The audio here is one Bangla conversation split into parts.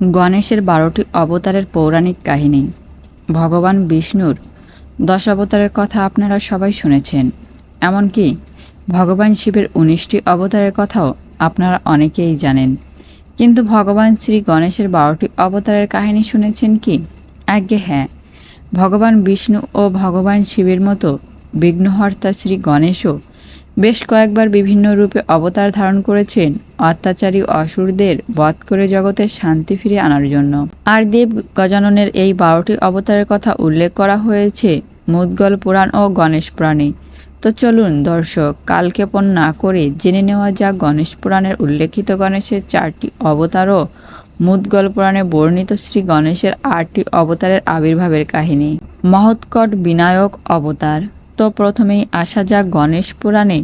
গণেশের বারোটি অবতারের পৌরাণিক কাহিনী। ভগবান বিষ্ণুর দশ অবতারের কথা আপনারা সবাই শুনেছেন। এমনকি ভগবান শিবের উনিশটি অবতারের কথাও আপনারা অনেকেই জানেন। কিন্তু ভগবান শ্রী গণেশের বারোটি অবতারের কাহিনী শুনেছেন কি? আজ্ঞে হ্যাঁ। ভগবান বিষ্ণু ও ভগবান শিবের মতো বিঘ্নহর্তা শ্রী গণেশও বেশ কয়েকবার বিভিন্ন রূপে অবতার ধারণ করেছেন। অত্যাচারী অসুরদের বধ করে জগতে শান্তি ফিরে আনার জন্য। আর দেব গজাননের এই বারোটি অবতারের কথা উল্লেখ করা হয়েছে মুদগল পুরাণ ও গণেশ পুরাণে। তো চলুন দর্শক কালক্ষেপণ না করে জেনে নেওয়া যাক গণেশ পুরাণের উল্লেখিত গণেশের চারটি অবতার ও মুদগল পুরাণে বর্ণিত শ্রী গণেশের আটটি অবতারের আবির্ভাবের কাহিনী। মহৎকট বিনায়ক অবতার। তো প্রথমেই আসা যাক গণেশ পুরাণে।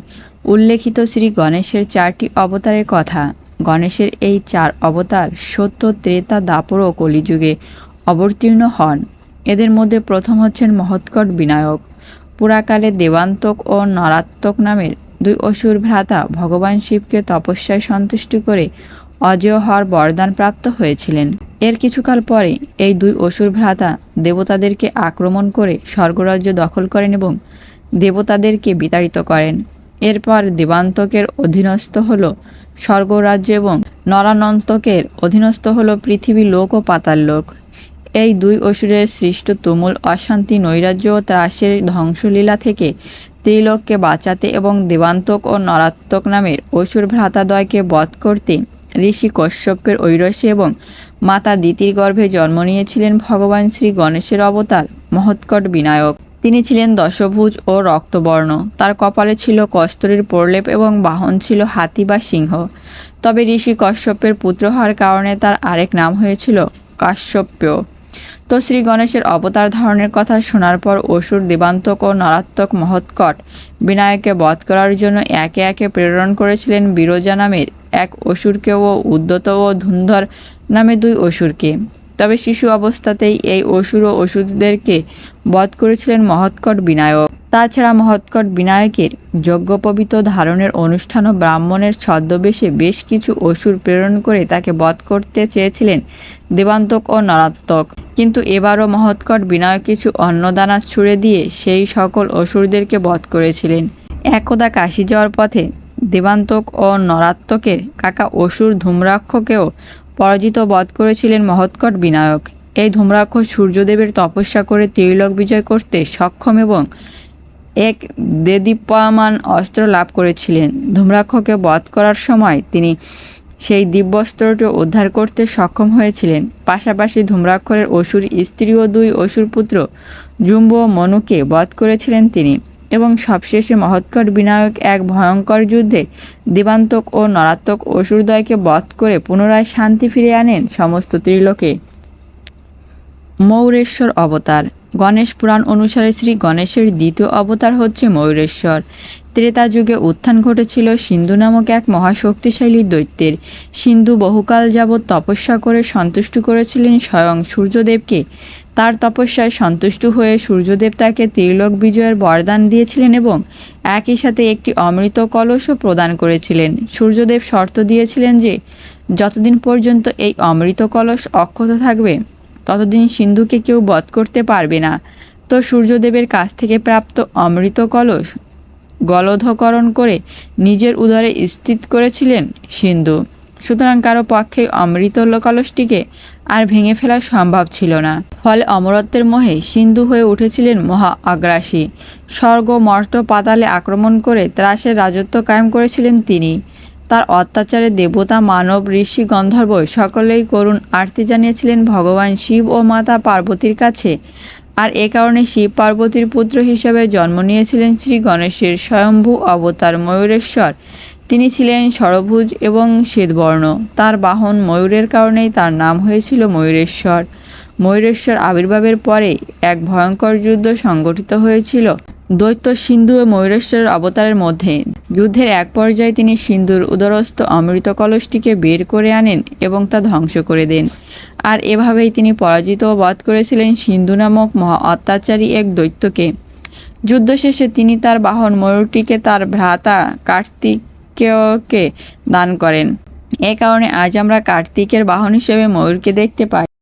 উল্লেখিত শ্রী গণেশের চারটি অবতারের কথা। গণেশের এই চার অবতার সত্য, ত্রেতা, দাপর ও কলিযুগে অবতীর্ণ হন। এদের মধ্যে প্রথম হচ্ছেন মহৎকট বিনায়ক। পুরাকালে দেবান্তক ও নরাত্মক নামের দুই অসুর ভ্রাতা ভগবান শিবকে তপস্যায় সন্তুষ্ট করে অজেয় হওয়ার বরদান প্রাপ্ত হয়েছিলেন। এর কিছুকাল পরে এই দুই অসুর ভ্রাতা দেবতাদেরকে আক্রমণ করে স্বর্গরাজ্য দখল করেন এবং দেবতাদেরকে বিতাড়িত করেন। এরপর দেবান্তকের অধীনস্থ হল স্বর্গরাজ্য এবং নরানন্তকের অধীনস্থ হল পৃথিবী লোক ও পাতাল লোক। এই দুই অসুরের সৃষ্ট তুমুল অশান্তি নৈরাজ্য ও ত্রাসের ধ্বংসলীলা থেকে ত্রিলোককে বাঁচাতে এবং দেবান্তক ও নরাত্মক নামের অসুর ভ্রাতাদয়কে বধ করতে ঋষি কশ্যপের ঐরসে এবং মাতা দিতির গর্ভে জন্ম নিয়েছিলেন ভগবান শ্রী গণেশের অবতার মহৎকট বিনায়ক। তিনি ছিলেন দশভুজ ও রক্তবর্ণ। তার কপালে ছিল কস্তরীর প্রলেপ এবং বাহন ছিল হাতি বা সিংহ। তবে ঋষি কশ্যপের পুত্র হওয়ার কারণে তার আরেক নাম হয়েছিল কাশ্যপ্য। তো শ্রী গণেশের অবতার ধারণের কথা শোনার পর অসুর দেবান্তক ও নরাত্মক মহৎকট বিনায়ককে বধ করার জন্য একে একে প্রেরণ করেছিলেন বিরজা নামের এক অসুরকে ও উদ্যত ও ধুন্ধর নামে দুই অসুরকে। তবে শিশু অবস্থাতেই এই অসুর ও অসুরদেরকে বধ করেছিলেন মহৎকট বিনায়ক। তাছাড়া মহৎকট বিনায়কের যজ্ঞোপবিত ধারণের অনুষ্ঠান ও ব্রাহ্মণের ছদ্মবেশে বেশ কিছু অসুর প্রেরণ করে তাকে বধ করতে চেয়েছিলেন দেবান্তক ও নরাত্মক। কিন্তু এবারও মহৎকট বিনায়ক কিছু অন্নদানা ছুড়ে দিয়ে সেই সকল অসুরদেরকে বধ করেছিলেন। একদা কাশি যাওয়ার পথে দেবান্তক ও নরাত্মকের কাকা অসুর ধূম্রাক্ষকেও পরাজিত বধ করেছিলেন মহৎকট বিনায়ক। এই ধূম্রাক্ষ সূর্যদেবের তপস্যা করে ত্রিলোক বিজয় করতে সক্ষম এবং এক দেদীপ্যমান অস্ত্র লাভ করেছিলেন। ধূম্রাক্ষকে বধ করার সময় তিনি সেই দিব্যস্ত্রটি উদ্ধার করতে সক্ষম হয়েছিলেন। পাশাপাশি ধূম্রাক্ষরের অসুর স্ত্রী ও দুই অসুর পুত্র জুম্ব মনুকে বধ করেছিলেন তিনি। এবং সবশেষে মহৎকর বিনায়ক এক ভয়ঙ্কর যুদ্ধে দেবান্তক ও নরাত্মক অসুরদয়কে বধ করে পুনরায় শান্তি ফিরে আনেন সমস্ত ত্রিলোকে। মৌরেশ্বর অবতার। গণেশ পুরাণ অনুসারে শ্রী গণেশের দ্বিতীয় অবতার হচ্ছে ময়ূরেশ্বর। ত্রেতা যুগে উত্থান ঘটেছিল সিন্ধু নামক এক মহাশক্তিশালী দৈত্যের। সিন্ধু বহুকাল যাবৎ তপস্যা করে সন্তুষ্ট করেছিলেন স্বয়ং সূর্যদেবকে। তার তপস্যায় সন্তুষ্ট হয়ে সূর্যদেব তাকে ত্রিলোক বিজয়ের বরদান দিয়েছিলেন এবং একই সাথে একটি অমৃত কলসও প্রদান করেছিলেন। সূর্যদেব শর্ত দিয়েছিলেন যে, যতদিন পর্যন্ত এই অমৃত কলস অক্ষত থাকবে, ততদিন সিন্ধুকে কেউ বধ করতে পারবে না। তো সূর্যদেবের কাছ থেকে প্রাপ্ত অমৃত কলস গলধকরণ করে নিজের উদরে স্থিত করেছিলেন সিন্ধু। সুতরাং কারও পক্ষে অমৃত কলসটিকে আর ভেঙে ফেলা সম্ভব ছিল না। ফলে অমরত্বের মোহে সিন্ধু হয়ে উঠেছিলেন মহা আগ্রাসী স্বর্গ মর্ত পাতালে আক্রমণ করে ত্রাসের রাজত্ব কায়েম করেছিলেন তিনি। তার অত্যাচারে দেবতা, মানব, ঋষি, গন্ধর্ব সকলেই করুণ আরতি জানিয়েছিলেন ভগবান শিব ও মাতা পার্বতীর কাছে। আর এ কারণে শিব পার্বতীর পুত্র হিসেবে জন্ম নিয়েছিলেন শ্রী গণেশের স্বয়ম্ভু অবতার ময়ূরেশ্বর। তিনি ছিলেন ষড়ভুজ এবং শ্বেতবর্ণ। তার বাহন ময়ূরের কারণেই তার নাম হয়েছিল ময়ূরেশ্বর। ময়ূরেশ্বর আবির্ভাবের পরে এক ভয়ঙ্কর যুদ্ধ সংগঠিত হয়েছিল। দৈত্য সিন্ধু ও ময়ূরেশ্বরের অবতারের মধ্যে। যুদ্ধের এক পর্যায়ে তিনি সিন্ধুর উদরস্থ অমৃত কলসটিকে বের করে আনেন এবং তা ধ্বংস করে দেন। আর এভাবেই তিনি পরাজিত বধ করেছিলেন সিন্ধু নামক মহা অত্যাচারী এক দৈত্যকে। যুদ্ধ শেষে তিনি তার বাহন ময়ূরটিকে তার ভ্রাতা কার্তিকেয়কে দান করেন। এ কারণে আজ আমরা কার্তিকের বাহন হিসেবে ময়ূরকে দেখতে পাই।